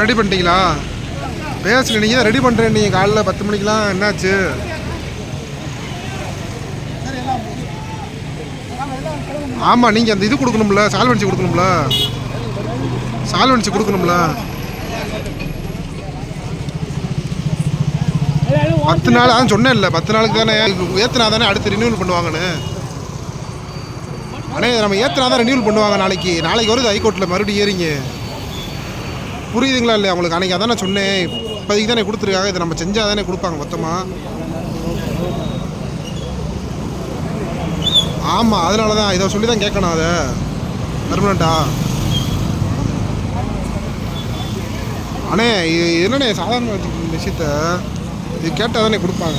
Ready பண்ணிட்டீங்களா? பேசல நீங்கள் ரெடி பண்ணுறேன் நீங்கள் காலைல பத்து மணிக்கெலாம் என்னாச்சு? ஆமாம் நீங்கள் அந்த இது கொடுக்கணும்ல சால்வன்சி கொடுக்கணும்ல. சால்வன்சி கொடுக்கணும்ல. பத்து நாள் அதான் சொன்னேன் இல்லை பத்து நாளுக்கு தானே ஏற்றினா தானே அடுத்து ரினியூவல் பண்ணுவாங்கன்னு. அண்ணே நம்ம ஏற்றுனா தான் ரினியூவல் பண்ணுவாங்க நாளைக்கு. நாளைக்கு வருது ஹைகோர்ட்டில் மறுபடியும் ஏறிங்க புரியுதுங்களா இல்லையா அவங்களுக்கு? அன்றைக்கி அதான் நான் சொன்னேன். இப்போதைக்கு தானே கொடுத்துருக்காங்க. இதை நம்ம செஞ்சால் தானே கொடுப்பாங்க மொத்தமாக ஆமாம் அதனால தான் இதை சொல்லி தான் கேட்கணும் அதை. பெர்மனண்டா அண்ணே இது என்னண்ணே சாதாரண விஷயத்த? இது கேட்டால் தானே கொடுப்பாங்க.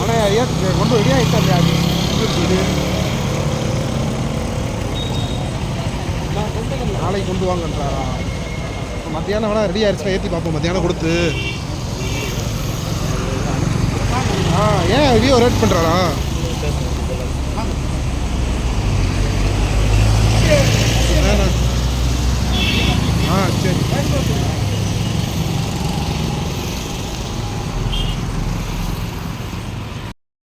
அண்ணே ஐயா கொண்டு ரெடியாக ஆகிட்டா இல்லையா இது நாளைக்கு கொண்டு வாங்கன்றாரா? மத்தியானம் வேணா ரெடி ஆயிடுச்சுன்னா ஏற்றி பார்ப்போம். மத்தியானம் கொடுத்து. ஆ ஏன் வியோ ரேட் பண்ணுறாரா